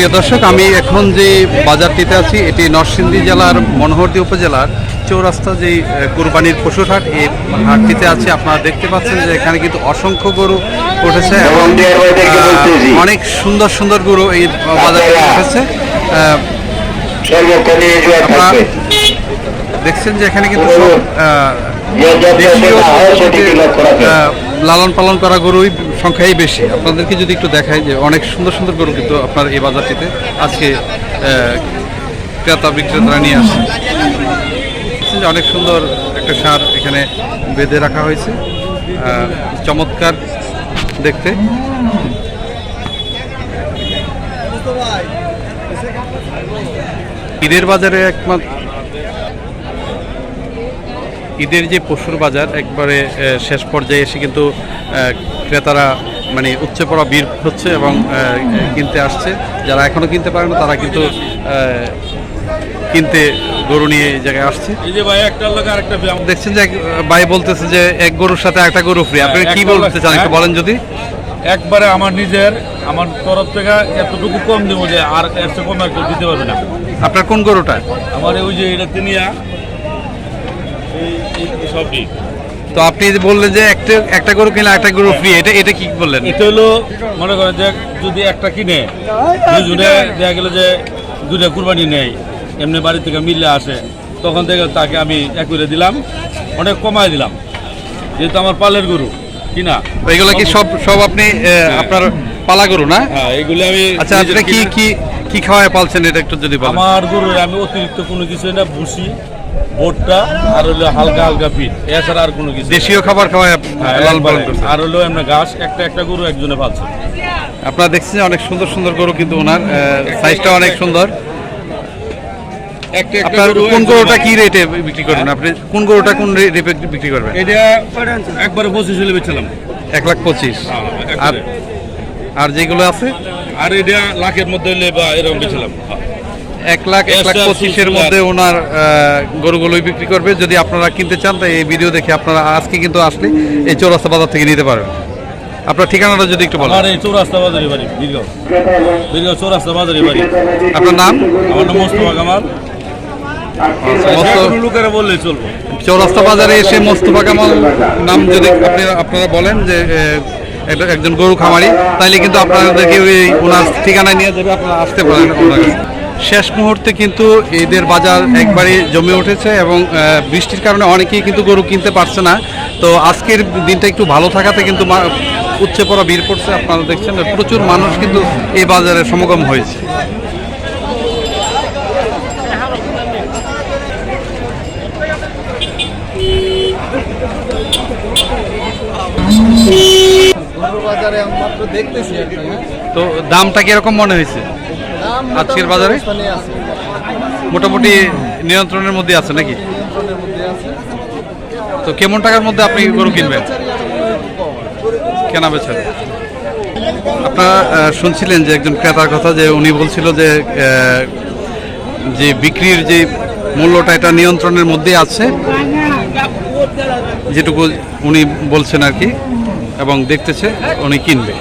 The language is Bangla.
প্রিয় দর্শক আমি এখন যে বাজারটিতে আছি এটি নরসিংদী জেলার মনোহরদী উপজেলার চৌরাস্তা আহ, কুরবানির পশুর হাট এই হাটটিতে আছে। আপনারা দেখতে পাচ্ছেন যে এখানে কিন্তু অসংখ্য গরু উঠেছে এবং অনেক সুন্দর সুন্দর গরু এই বাজারে উঠেছে। দেখছেন যে এখানে কিন্তু যে লালন পালন করা গরুই সংখ্যাই বেশি। আপনাদেরকে যদি একটু দেখায় যে অনেক সুন্দর সুন্দর গরু কিন্তু আপনার এই বাজারটিতে আজকে ক্রেতা বিক্রেতারা নিয়ে আসছে। অনেক সুন্দর একটা সার এখানে বেঁধে রাখা হয়েছে। চমৎকার দেখতে। ঈদের বাজারে একমাত্র ঈদের যে পশুর বাজার একবারে শেষ পর্যায়ে এসে কিন্তু ক্রেতারা মানে উচ্চে পড়া বীর হচ্ছে এবং কিনতে আসছে। যারা এখনও কিনতে পারে না তারা কিন্তু কিনতে গরু নিয়ে এই জায়গায় আসছে। এই যে ভাই একটা লোক আর একটা ব্যায়াম দেখছেন যে ভাই বলতেছে যে এক গরুর সাথে একটা গরু ফ্রি আপনি হ্যাঁ, কি বলতে চান একটু হ্যাঁ। বলেন যদি। একবারে আমার নিজের আমার তরফ থেকে এতটুকু কম দেবো যে আর চেয়ে কম একটু দিতে পারবে না। আপনার কোন গরুটা? আমার ওই যে এটা তিনিয়া। সবই। তো আপনি যে বললেন যে একটা একটা গরু কিনলে একটা গরু ফ্রি এটা এটা কি বললেন? এটা হলো মনে করেন যে যদি একটা কিনে দুজনে দেখা গেল যে দুটা কুরবানি নেই এমনি বাড়ি থেকে মিললে আসে তখন থেকে তাকে আমি একুরে দিলাম অনেক কমাই দিলাম। যেহেতু আমার পালের গরু কিনা এগুলো কি সব সব আপনি আপনার পালা গরু না? হ্যাঁ এগুলি আমি আচ্ছা আপনি কি কি কি খাওয়ায় পালছেন এটা একটু যদি আমার গরুর আমি অতিরিক্ত কোনো কিছু না ভুসি ভোটটা আর হলো হালকা হালকা পিঠ এছাড়া আর কোনো কিছু দেশীয় খাবার খাওয়ায় হ্যাঁ, লাল পালন করছে আর হলো এমনি ঘাস একটা একটা গরু একজনে পাচ্ছে আপনারা দেখছেন অনেক সুন্দর সুন্দর গরু কিন্তু ওনার সাইজটা অনেক সুন্দর। আপনার কোন গরুটা কি রেটে বিক্রি করবেন আপনি কোন গরুটা কোন রেটে বিক্রি করবেন? এটা একবারে পঁচিশ হলে এক লাখ পঁচিশ। আর আর যেগুলো আছে? আর এটা লাখের মধ্যে হলে বা এরকম বেছিলাম এক লাখ এক লাখ পঁচিশের মধ্যে ওনার আহ, গরুগুলোই বিক্রি করবে। যদি আপনারা কিনতে চান তাই এই ভিডিও দেখে আপনারা আজকে কিন্তু আসলে এই চৌরাস্তা বাজার থেকে নিতে পারবেন। আপনার ঠিকানাটা যদি একটু বলেন। আমার এই চৌরাস্তা বাজারে বাড়ি বীরগাঁও। বীরগাঁও চৌরাস্তা বাজারে বাড়ি। আপনার নাম? আমার নাম মোস্তফা কামাল। মোস্ত- লোকেরা বললে চলবো। চৌরাস্তা বাজারে এসে মোস্তফা কামাল নাম যদি আপনি আপনারা বলেন যে একজন গরু খামারি তাইলে কিন্তু আপনাদেরকে ওই ওনার ঠিকানায় নিয়ে যাবে আপনারা আসতে পারেন ওনার কাছে। শেষ মুহূর্তে কিন্তু ঈদের বাজার একবারে জমে উঠেছে এবং বৃষ্টির কারণে অনেকেই কিন্তু গরু কিনতে পারছে না। তো আজকের দিনটা একটু ভালো থাকাতে কিন্তু উচ্চে পড়া ভিড় পড়ছে আপনারা দেখছেন প্রচুর মানুষ কিন্তু এই বাজারে সমাগম হয়েছে। হ্যাঁ। তো দামটা কীরকম মনে হয়েছে? আজকের বাজারে? মোটামুটি নিয়ন্ত্রণের মধ্যে আছে নাকি? তো কেমন টাকার মধ্যে আপনি গরু কিনবেন? কেনা বেচা। আপনারা শুনছিলেন যে একজন ক্রেতার কথা যে উনি বলছিল যে যে বিক্রির যে মূল্যটা এটা নিয়ন্ত্রণের মধ্যে আছে, যেটুকু উনি বলছেন আর কি, এবং দেখতেছে উনি কিনবে।